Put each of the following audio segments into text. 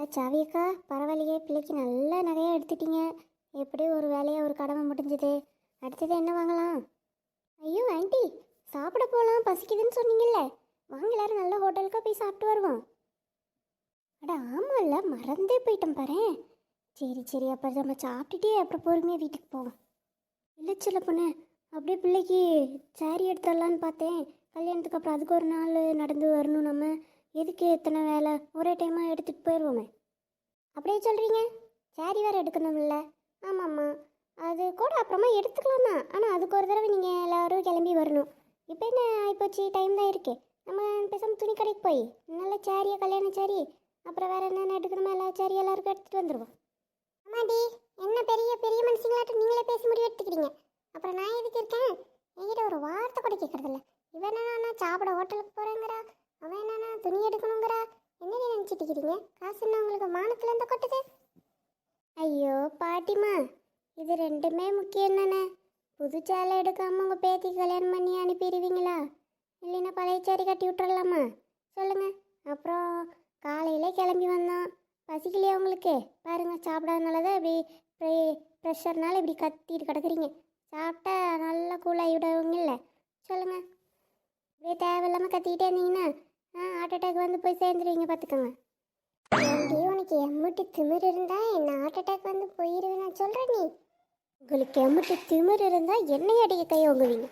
அட சாவியக்கா பரவாயில்லையே பிள்ளைக்கு நல்ல நகையாக எடுத்துட்டீங்க. எப்படி ஒரு வேலையாக ஒரு கடமை முடிஞ்சுது? அடுத்தது என்ன வாங்கலாம்? ஐயோ ஆண்டி சாப்பிட போகலாம் பசிக்குதுன்னு சொன்னீங்கல்ல. வாங்க எல்லாரும் நல்ல ஹோட்டலுக்காக போய் சாப்பிட்டு வருவோம். அட ஆமாம்ல மறந்தே போயிட்டேன் பாரு. சரி சரி அப்போ நம்ம சாப்பிட்டுட்டே அப்புறம் பொறுமையாக வீட்டுக்கு போவோம். இல்லை சில பொண்ணு அப்படியே பிள்ளைக்கு சாரி எடுத்துடலான்னு பார்த்தேன். கல்யாணத்துக்கு அப்புறம் அதுக்கு ஒரு நாள் நடந்து வரணும் நம்ம. எதுக்கு எத்தனை வேலை? ஒரே டைமாக எடுத்துகிட்டு போயிடுவோமே அப்படியே சொல்கிறீங்க சாரி வேறு எடுக்கணும்ல. ஆமாம்மா. அது கூட அப்புறமா எடுத்துக்கலாம் தான். ஆனால் அதுக்கு ஒரு தடவை நீங்கள் எல்லோரும் கிளம்பி வரணும். இப்போ என்ன ஆகிப்போச்சு டைம் தான் இருக்கே. நம்ம பேசாமல் துணி கடைக்கு போய். நல்ல சாரியை கல்யாண சாரி அப்புறம் வேறு என்னென்ன எடுக்கணுமோ எல்லா சாரி எல்லாருக்கும் எடுத்துகிட்டு வந்துடுவோம் ஆமாடி என்ன பெரிய பெரிய மனுஷங்களாட்டும் நீங்களே பேசி முடிவு எடுத்துக்கிறீங்க? அப்புறம் நான் எதுக்கு இருக்கேன்? என்கிட்ட ஒரு வார்த்தை கூட கேட்குறதில்ல இவன் என்னன்னா சாப்பிட ஹோட்டலுக்கு போகிறேங்கிறா அவன் என்னன்னா துணி எடுக்கணுங்கிறா. என்ன நினச்சிட்டு இருக்கிறீங்க காசு என்ன உங்களுக்கு வானத்துல இருந்து கொட்டுது? ஐயோ பாட்டிமா இது ரெண்டுமே முக்கியம் தானே. புது சேலை எடுக்காம உங்கள் பேத்தி கல்யாணம் பண்ணி அனுப்பிடுவீங்களா? இல்லைன்னா பழைய சேரி கட்டி விட்டுறலாமா? சொல்லுங்கள் அப்புறம் காலையில் கிளம்பி வந்தோம் பசிக்கலையா உங்களுக்கு? பாருங்கள் சாப்பிடாதனால தான் இப்படி ப்ரெ ப்ரெஷர்னால இப்படி கத்திட்டு கிடக்குறீங்க. சாப்பிட்டா நல்லா கூலாகி விடவுங்கள்ல சொல்லுங்கள் இப்படியே தேவையில்லாமல் கத்திக்கிட்டே இருந்தீங்கன்னா ஆ ஹார்ட் அட்டாக் வந்து போய் சேர்ந்துருவீங்க பார்த்துக்கோங்க. ஏண்டி உனக்கு எம்முட்டு திமிர் இருந்தா என்ன ஹார்ட் அட்டாக் வந்து போயிருவேன் நான் சொல்கிறேன் நீ. உங்களுக்கு எம்முட்டு திமிர் இருந்தால் என்னைய அடிக்க கை வாங்குவீங்க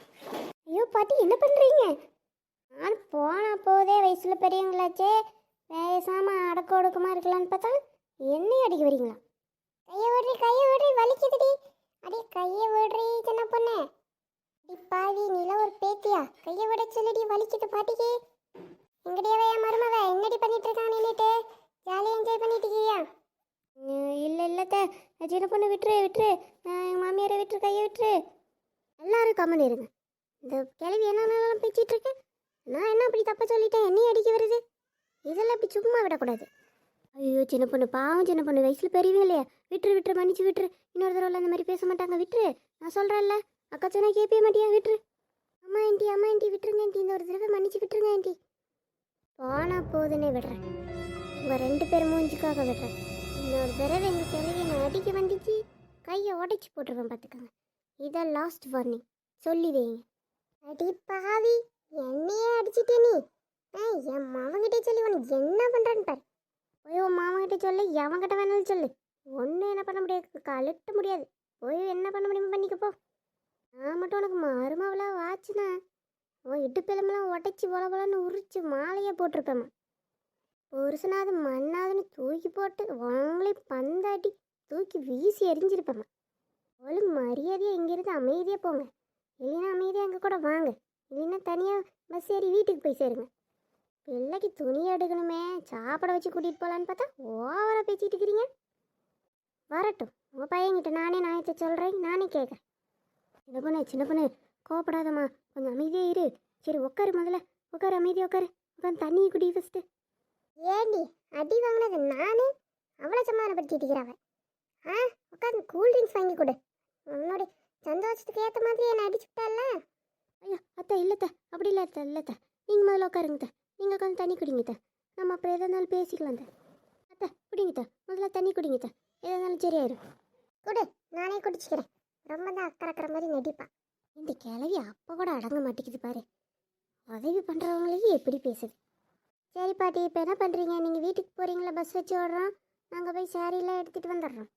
ஐயோ பாட்டி என்ன பண்ணுறீங்க நான் போன போதே வயசில் பெரியவங்களாச்சே. பேசாம அடக்க ஒடுக்கமாக இருக்கலான்னு பார்த்தா என்னைய அடிக்க வரீங்களா? கையை விடுறி கையை விடுறி வலிக்குதுடி. அடி கையை விடுறி சின்ன பொண்ணு. அடி பாவி நீல ஒரு பேத்தியா? கையை விட சொல்லுடி வலிக்குது பாட்டிக்கு. எங்கடியா என் மருமக என்னடி பண்ணிட்டு இருக்கான் நின்றுட்டு ஜாலியாக என்ஜாய் பண்ணிட்டு இருக்கியா இல்லை இல்லைத்த சின்ன பொண்ணு விட்டுரு விட்டுரு. எங்கள் மாமியாரை விட்டுரு கையை விட்டுரு. எல்லாரும் கம்மன் இருங்க. இந்த கிளவி என்னென்னலாம் பேச்சிட்டு இருக்கேன் நான் என்ன அப்படி தப்பா சொல்லிட்டேன்? என்னையும் அடிக்க வருது? இதெல்லாம் இப்படி சும்மா விடக்கூடாது. ஐயோ சின்ன பொண்ணு பாவம் சின்ன பொண்ணு. வயசில் பெரியவே இல்லையா? விட்டுரு விட்டுரு மன்னிச்சு விட்டுரு. இன்னொரு தடவை அந்த மாதிரி பேச மாட்டாங்க. விட்டுரு. நான் சொல்கிறேன்ல அக்கா சொன்னால் கேட்பே மாட்டியா? விட்டுரு. அம்மா ஆண்டி அம்மா ஆண்டி விட்டுருங்க ஆண்டி. இந்த ஒரு தடவை மன்னிச்சு விட்டுருங்க ஆண்டி. போனா போதுன்னே விடுறேன். உங்கள் ரெண்டு பேரும் மூஞ்சிக்காக விடுறேன். இன்னொரு தடவை எங்கள் கிளவி நான் அடிக்க வந்துச்சு கையை உடைச்சி போட்டுருவேன் பார்த்துக்கோங்க இதான் லாஸ்ட் வார்னிங் சொல்லி வைங்க. அடி பாவி என்னையே அடிச்சிட்டே நீ. என் மாவங்கிட்ட சொல்லி உனக்கு என்ன பண்ணுறான்னு பாரு. போய் உன் மாமங்கிட்ட சொல்லு எவன்கிட்ட வேணாலும் சொல்லு. ஒன்றும் என்ன பண்ண முடியாது கழட்ட முடியாது. போய் என்ன பண்ண முடியுமோ பண்ணிக்கப்போ. நான் மட்டும் உனக்கு மருமவளாக வாச்சுனா உன் இடுப்பெலும்பெல்லாம் உடைச்சி போல போலன்னு உரிச்சு மாலையாக போட்டிருப்பேம்மா புருஷனாவது மண்ணாதுன்னு தூக்கி போட்டு வாங்களே பந்தாட்டி தூக்கி வீசி எரிஞ்சிருப்பேம்மா ஒழுங்கு மரியாதையாக இங்கேருந்து அமைதியாக போங்க. இல்லைன்னா அமைதியாக எங்கள் கூட வாங்க. இல்லைன்னா தனியாக பஸ் ஏறி வீட்டுக்கு போய் சேருங்க. பிள்ளைக்கு துணி எடுக்கணுமே சாப்பிட வச்சு கூட்டிகிட்டு போகலான்னு பார்த்தா ஓவராக பேச்சிட்டு இருக்கிறீங்க. வரட்டும். உங்கள் பையன்கிட்ட நானே நாயத்தை சொல்கிறேன் நானே கேட்குறேன் சின்ன பொண்ணு சின்ன பொண்ணு கோவப்படாதம்மா. கொஞ்சம் அமைதியாக இரு. சரி உட்காரு முதல்ல. உட்காரு அமைதியாக உட்காரு உட்காந்து தண்ணியை குடி ஃபஸ்ட்டு ஏண்டி அடி வாங்கினது நானே? அவ்வளோ சமாதானப்படுத்திட்டு இருக்கிறாவ. ஆ உட்காந்து கூல் ட்ரிங்க்ஸ் வாங்கி கொடு. உன்னுடைய சந்தோஷத்துக்கு ஏற்ற மாதிரி என்னை அடிச்சுட்டால ஐயா அத்தை இல்லைத்த அப்படி இல்லை அத்தை இல்லைத்த நீங்கள் முதல்ல உட்காருங்கத்த நீங்கள் உட்காந்து தண்ணி குடிங்கத்த நம்ம அப்புறம் எதாக இருந்தாலும் பேசிக்கலாம் அத்தை. குடிங்கத்த முதல்ல தண்ணி குடிங்கத்த எதாக இருந்தாலும் சரியாயிரும். குடு நானே குடிச்சிக்கிறேன். ரொம்ப தான் அக்கறக்கிற மாதிரி நடிப்பா. இந்த கிளவி அப்போ கூட அடங்க மாட்டேங்குது பாரு. உதவி பண்ணுறவங்களுக்கு எப்படி பேசுது? சரி பாட்டி இப்போ என்ன பண்ணுறீங்க நீங்கள் வீட்டுக்கு போகிறீங்களா பஸ் வச்சு ஓடுறோம். நாங்கள் போய் சாரியெல்லாம் எடுத்துகிட்டு வந்துடுறோம்.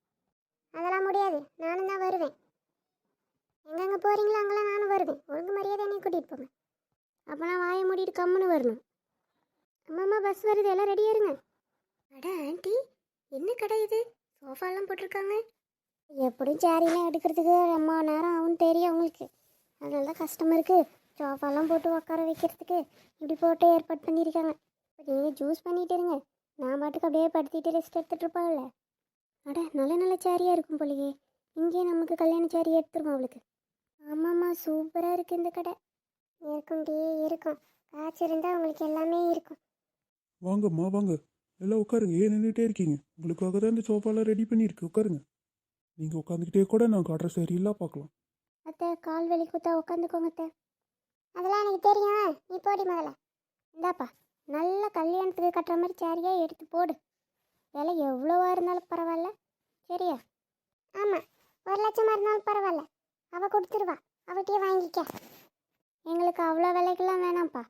அதெல்லாம் முடியாது. நானும் தான் வருவேன். எங்கெங்கே போகிறீங்களோ அங்கெல்லாம் நானும் வருவேன். ஒழுங்கு மரியாதை என்னை கூட்டிகிட்டு போங்க. அப்போ நான் வாயை மூடிட்டு கம்முன்னு வரணும். அம்மாம்மா பஸ் வருது. எல்லாம் ரெடியாக இருங்க. அட ஆண்டி என்ன கடை இது? சோஃபாலாம் போட்டிருக்காங்க. எப்படியும் சேரீலாம் எடுக்கிறதுக்கு ரொம்ப நேரம் ஆகும் தெரியும் உங்களுக்கு அதனால தான் கஷ்டமாக இருக்குது சோஃபாலாம் போட்டு உட்கார வைக்கிறதுக்கு இப்படி போட்டு ஏற்பாடு பண்ணியிருக்காங்க. இப்போ நீங்கள் ஜூஸ் பண்ணிட்டு இருங்க. நான் பாட்டுக்கு அப்படியே படுத்திட்டு ரெஸ்ட் எடுத்துகிட்டு இருப்பாங்கல்ல அட நல்ல நல்ல சேரியாக இருக்கும் போலயே. இங்கேயே நமக்கு கல்யாண சேரி எடுத்துருவோம் அவளுக்கு. ஆமாம்மா சூப்பராக இருக்குது இந்த கடை. இருக்கும்டே இருக்கும். காய்ச்சி இருந்தால் உங்களுக்கு எல்லாமே இருக்கும். வாங்கம்மா வாங்க. எல்லாம் உட்காருங்க ஏன் நின்றுட்டே இருக்கீங்க. உங்களுக்காக தான் இந்த சோஃபாலாம் ரெடி பண்ணியிருக்கு. உட்காருங்க. நீங்கள் உட்காந்துக்கிட்டே கூட நான் காட்டுற சரியெல்லாம் பார்க்கலாம். அத்தை கால் வலி குத்தா உட்காந்துக்கோங்க அத்தை. அதெல்லாம் எனக்கு தெரியும். நீ போடி முதல்ல. இந்தாப்பா நல்ல கல்யாணத்துக்கு கட்டுற மாதிரி சேரியாக எடுத்து போடு. விலை எவ்வளோவா இருந்தாலும் பரவாயில்ல. சரியா? ஆமாம் ஒரு லட்சமாக இருந்தாலும் பரவாயில்ல. அவள் கொடுத்துருவா. அவகிட்டயே வாங்கிக்க. எங்களுக்கு அவ்வளோ விலைக்கெல்லாம் வேணாம்ப்பா.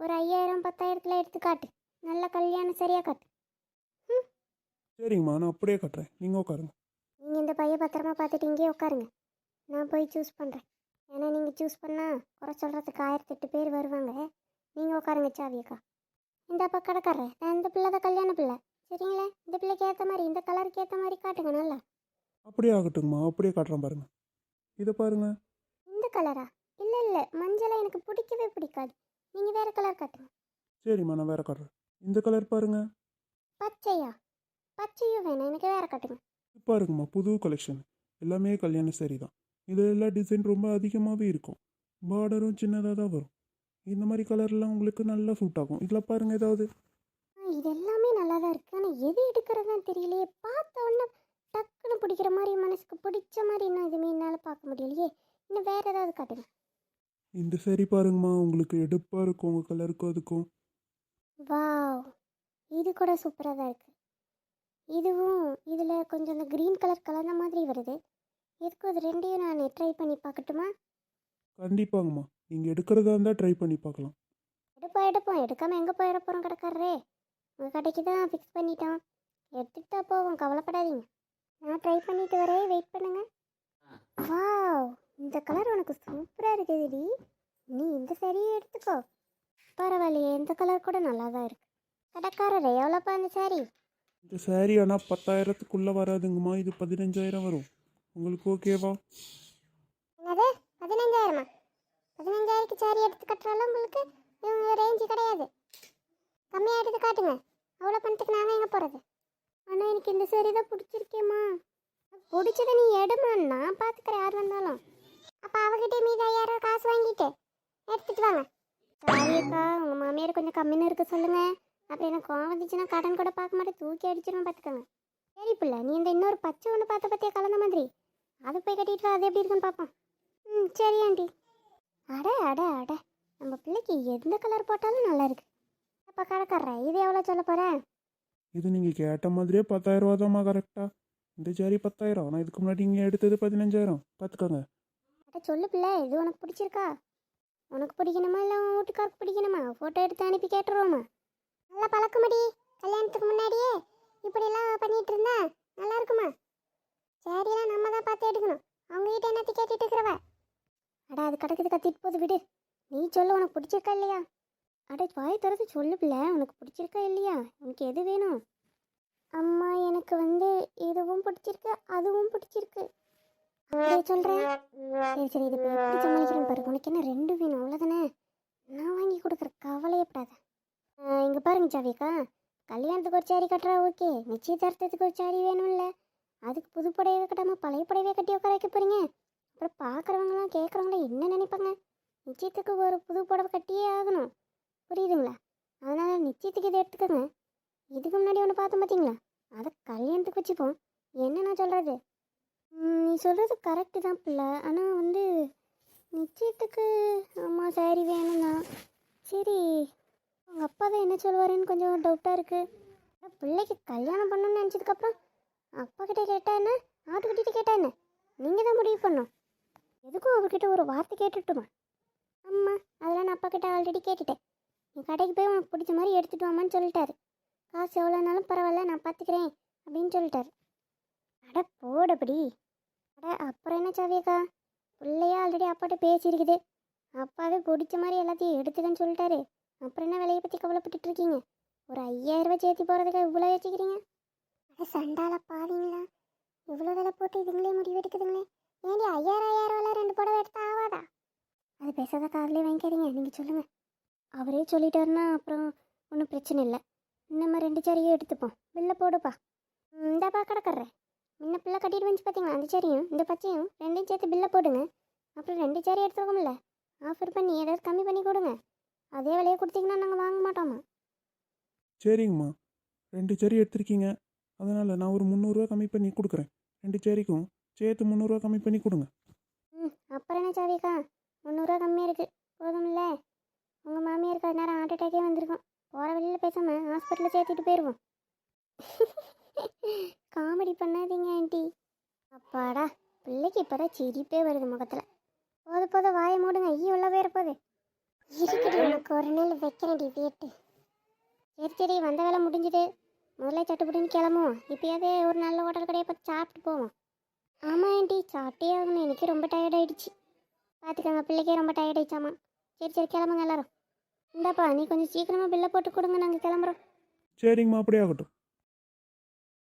ஒரு ஐயாயிரம் பத்தாயிரத்தில் எடுத்து காட்டு நல்ல கல்யாணம் சரியாக காட்டு. சரிங்கம்மா நான் அப்படியே கட்டுறேன். நீங்கள் உட்காருங்க. நீங்கள் இந்த பைய பத்திரமா பார்த்துட்டு இங்கேயே உட்காருங்க. நான் போய் சூஸ் பண்ணுறேன் ஏன்னா நீங்கள் சூஸ் பண்ணால் குறை சொல்கிறதுக்கு ஆயிரத்தெட்டு பேர் வருவாங்க. நீங்கள் உட்காருங்க சாவியக்கா இந்த அப்பா கடைக்காரர் நான் இந்த பிள்ளை தான் கல்யாண பிள்ளை. சரிங்களா? இந்த பிள்ளைக்கு ஏற்ற மாதிரி இந்த கலருக்கு ஏற்ற மாதிரி காட்டுங்க நல்லா. அப்படியே ஆகட்டுங்கம்மா அப்படியே காட்டுறேன் பாருங்க. இதை பாருங்க. இந்த கலரா இல்லை இல்லை மஞ்சளை எனக்கு பிடிக்கவே பிடிக்காது. நீங்கள் வேறு கலர் காட்டுங்க. சரிம்மா நான் வேற காட்டுறேன் இந்த கலர் பாருங்க. பச்சையா? பச்சையும் வேணாம் எனக்கு வேறு காட்டுங்க. பாருங்கம்மா புது கலெக்ஷன் எல்லாமே கல்யாண சரி தான். இது எல்லா டிசைன் ரொம்ப அதிகமாகவே இருக்கும். பார்டரும் சின்னதாக தான் வரும். இந்த மாதிரி கலர்லாம் உங்களுக்கு நல்லா சூட் ஆகும். இதில் பாருங்க ஏதாவது. இது எல்லாமே நல்லா தான் இருக்குது ஆனால் எது எடுக்கிறதுதான் தெரியலையே. பார்த்த உடனே டக்குன்னு பிடிக்கிற மாதிரி மனசுக்கு பிடிச்ச மாதிரி இன்னும் எதுவுமே என்னால் பார்க்க முடியலையே. இன்னும் வேறு ஏதாவது காட்டுங்க. இந்த சரி பாருங்கம்மா. உங்களுக்கு எடுப்பாக இருக்கும். உங்கள் கலருக்கும் அதுக்கும். வாவ். இது கூட சூப்பராக தான் இருக்குது இதுவும் இதில் கொஞ்சம் அந்த க்ரீன் கலர் கலந்த மாதிரி வருது. எதுக்கும் இது ரெண்டையும் நான் ட்ரை பண்ணி பார்க்கட்டுமா? கண்டிப்பாங்கம்மா. நீங்கள் எடுக்கிறதா இருந்தால் ட்ரை பண்ணி பார்க்கலாம். எடுப்போம் எடுப்போம். எடுக்காமல் எங்கே போயிட போகிறோம் கடைக்காரரே? உங்கள் கடைக்கு தான் ஃபிக்ஸ் பண்ணிட்டோம். எடுத்துகிட்டு தான் போவோம். கவலைப்படாதீங்க. நான் ட்ரை பண்ணிட்டு வரேன். வெயிட் பண்ணுங்க. வாவ்! இந்த கலர் உனக்கு சூப்பராக இருக்குதுடி. நீ இந்த சரியை எடுத்துக்கோ. பரவாயில்லையே. இந்த கலர் கூட நல்லா தான் இருக்கு. கடைக்காரரே எவ்வளோப்பா அந்த சாரி இந்த saree ஆனால் பத்தாயிரத்துக்குள்ளே வராதுங்கம்மா. இது பதினஞ்சாயிரம் வரும். உங்களுக்கு ஓகேவா என்னது? பதினஞ்சாயிரமா? பதினஞ்சாயிரத்துக்கு சாரி எடுத்து கட்டுறாலும் உங்களுக்கு? இவங்க ரேஞ்சு கிடையாது. கம்மியாக எடுத்து காட்டுங்க. அவ்வளோ பணத்துக்கு நாங்கள் எங்கே போகிறது ஆனால் எனக்கு இந்த சாரி தான் பிடிச்சிருக்கேம்மா. பிடிச்சதை நீ எடுமா நான் பார்த்துக்கிறேன் யார் வந்தாலும். அப்போ அவகிட்டே மீது ஐயாயிரம் காசு வாங்கிட்டு எடுத்துட்டு வாங்க. சாரிக்கா உங்கள் மாமியார் கொஞ்சம் கம்மின்னு இருக்க சொல்லுங்கள் அப்படி எனக்கு கோவம் வந்துச்சுன்னா கடன் கூட பார்க்க மாட்டேன். தூக்கி அடிச்சிடும் பார்த்துக்கோங்க சரி பிள்ளை நீ இந்த இன்னொரு பச்சை ஒன்று பார்த்த பற்றியா கலந்த மாதிரி? அது போய் கட்டிட்டு வா அது எப்படி இருக்குன்னு பார்ப்போம். ம் சரி ஆண்டி. அட அட அட. நம்ம பிள்ளைக்கு எந்த கலர் போட்டாலும் நல்லா இருக்கு. அப்போ கடைக்காரர இது எவ்வளோ சொல்ல போகிறேன் இது நீங்கள் கேட்ட மாதிரியே பத்தாயிரம் ரூபா தான்மா கரெக்டாக இந்த சாரி பத்தாயிரம் ஆனால் இதுக்கு முன்னாடி நீங்கள் எடுத்தது பதினஞ்சாயிரம். பார்த்துக்கோங்க. அட சொல்லு பிள்ளை இது உனக்கு பிடிச்சிருக்கா? உனக்கு பிடிக்கணுமா இல்லை உன் வீட்டுக்காருக்கு பிடிக்கணுமா? ஃபோட்டோ எடுத்து அனுப்பி கேட்டுருவோமா? நல்லா பழக்கமடி கல்யாணத்துக்கு முன்னாடியே. இப்படிலாம் பண்ணிட்டு இருந்தா நல்லா இருக்குமா? சேரீலாம் நம்ம தான் பார்த்து எடுக்கணும். அவங்க கிட்ட என்னத்தை கேட்டுட்டு இருக்கிறவ? அடா அது கிடக்குது கத்திட்டு போது விடு. நீ சொல்லு உனக்கு பிடிச்சிருக்கா இல்லையா? அட வாய் திறந்து சொல்லு பிள்ளை உனக்கு பிடிச்சிருக்கா இல்லையா? உனக்கு எது வேணும்? அம்மா எனக்கு வந்து இதுவும் பிடிச்சிருக்கு அதுவும் பிடிச்சிருக்கு. அப்படியே சொல்கிறேன் சரி சரி இது எப்படி சமாளிக்கிறேன் பாரு. உனக்கு என்ன ரெண்டு வேணும் அவ்வளோதானே நான் வாங்கி கொடுக்குற கவலையப்படாத. இங்கே பாருங்க ஜாவிகா கல்யாணத்துக்கு ஒரு சாரி கட்டுறா ஓகே. நிச்சயதார்த்தத்துக்கு ஒரு சாரி வேணும்ல. அதுக்கு புது புடவை கட்டாமல் பழைய புடவையை கட்டி உட்கார வைக்க போகிறீங்க அப்புறம் பார்க்குறவங்களாம் கேட்குறவங்களாம் என்ன நினைப்பாங்க? நிச்சயத்துக்கு ஒரு புது புடவை கட்டியே ஆகணும். புரியுதுங்களா? அதனால் நிச்சயத்துக்கு இதை எடுத்துக்கோங்க. இதுக்கு முன்னாடி ஒன்று பார்த்தோம் பார்த்தீங்களா அதை கல்யாணத்துக்கு வச்சுப்போம். என்ன நான் சொல்கிறது நீ சொல்கிறது கரெக்டு தான் பிள்ளை. ஆனால் வந்து நிச்சயத்துக்கு அம்மா சாரி வேணும்னா. சரி உங்கள் அப்பா தான் என்ன சொல்லுவாருன்னு கொஞ்சம் டவுட்டாக இருக்குது பிள்ளைக்கு கல்யாணம் பண்ணணும்னு நினச்சதுக்கப்புறம் அப்பா கிட்ட கேட்டா என்ன? ஆட்டுக்கிட்ட கேட்டா என்ன? நீங்கள் தான் முடிவு பண்ணும் எதுக்கும் அவர்கிட்ட ஒரு வார்த்தை கேட்டுட்டுமா? அம்மா அதெல்லாம் நான் அப்பா கிட்ட ஆல்ரெடி கேட்டுட்டேன். நீ கடைக்கு போய் உனக்கு பிடிச்ச மாதிரி எடுத்துகிட்டு வாமான்னு சொல்லிட்டாரு. காசு எவ்வளோனாலும் பரவாயில்ல நான் பார்த்துக்கிறேன் அப்படின்னு சொல்லிட்டாரு. அட போடப்படி. அட அப்புறம் என்ன சாவியக்கா? பிள்ளையா ஆல்ரெடி அப்பாட்ட பேசியிருக்குது. அப்பாவே பிடிச்ச மாதிரி எல்லாத்தையும் எடுத்துக்கன்னு சொல்லிட்டாரு. அப்புறம் என்ன விலையை பற்றி கவலைப்பட்டுட்டு இருக்கீங்க? ஒரு ஐயாயிரம் ரூபாய் சேர்த்து போகிறதுக்கு இவ்வளோ வச்சுக்கிறீங்க சண்டால பாவீங்களா? இவ்வளோ விலை போட்டு இதுங்களே முடிவு எடுக்குதுங்களே ஏண்டி ஐயாயிரம் ஐயாயிரம் ரூபாய் ரெண்டு புடவை எடுத்தா ஆவாதா? அது பேசாத காதலே வாங்கிக்காதீங்க. நீங்கள் சொல்லுங்கள் அவரே சொல்லிட்டாருன்னா அப்புறம் ஒன்றும் பிரச்சனை இல்லை. நம்ம ரெண்டு சாரியும் எடுத்துப்போம். வெளில போடுப்பா. ம், இந்தாப்பா கிடக்கறேன். முன்ன பிள்ளை கட்டிட்டு வந்துச்சு பார்த்தீங்களா அந்த சாரியும் இந்த பச்சையும் ரெண்டையும் சேர்த்து பில்லை போடுங்க. அப்புறம் ரெண்டு சாரி எடுத்துக்கோமில்ல ஆஃபர் பண்ணி ஏதாவது கம்மி பண்ணி கொடுங்க. அதே விலையை கொடுத்தீங்கன்னா நாங்கள் வாங்க மாட்டோமா? சரிங்கம்மா. ரெண்டு சேரி எடுத்திருக்கீங்க. அதனால் நான் ஒரு முந்நூறுரூவா கம்மி பண்ணி கொடுக்குறேன். ரெண்டு சேரிக்கும். சேர்த்து முந்நூறுரூவா கம்மி பண்ணி கொடுங்க. ம் அப்புறம் என்ன சாவிக்கா முந்நூறுரூவா கம்மியாக இருக்குது போதும்ல. உங்கள் மாமியாருக்கு நேரம் ஹார்ட் அட்டாக்கே வந்திருக்கும். போகிற வழியில் பேசாமல் ஹாஸ்பிட்டலில் சேர்த்துட்டு போயிடுவோம் காமெடி பண்ணாதீங்க ஆண்டி அப்பாடா பிள்ளைக்கு இப்போதான் சிரிப்பே வருது முகத்தில். போது போது வாயை மூடுங்க. ஐயோ உள்ள போயிட போகுது இருக்கடி உனக்கு ஒரு நாள் வைக்கிறேன்டி வீட்டு. சரி சரி வந்த வேலை முடிஞ்சுது. முதல்ல சட்டுப்பட்டுன்னு கிளம்புவோம். இப்போயாவது ஒரு நல்ல ஹோட்டல் கடையை பார்த்து சாப்பிட்டு போவோம். ஆமாம் ஆண்டி சாப்பிட்டே ஆகணும். எனக்கு ரொம்ப டயர்ட் ஆயிடுச்சு. பார்த்துக்கோங்க பிள்ளைக்கே ரொம்ப டயர்ட் ஆயிடுச்சாமா? சரி சரி கிளம்புங்க எல்லாரும். இந்தாப்பா நீ கொஞ்சம் சீக்கிரமாக பில்லை போட்டு கொடுங்க நாங்கள் கிளம்புறோம். சரிங்கம்மா அப்படியே ஆகட்டும்.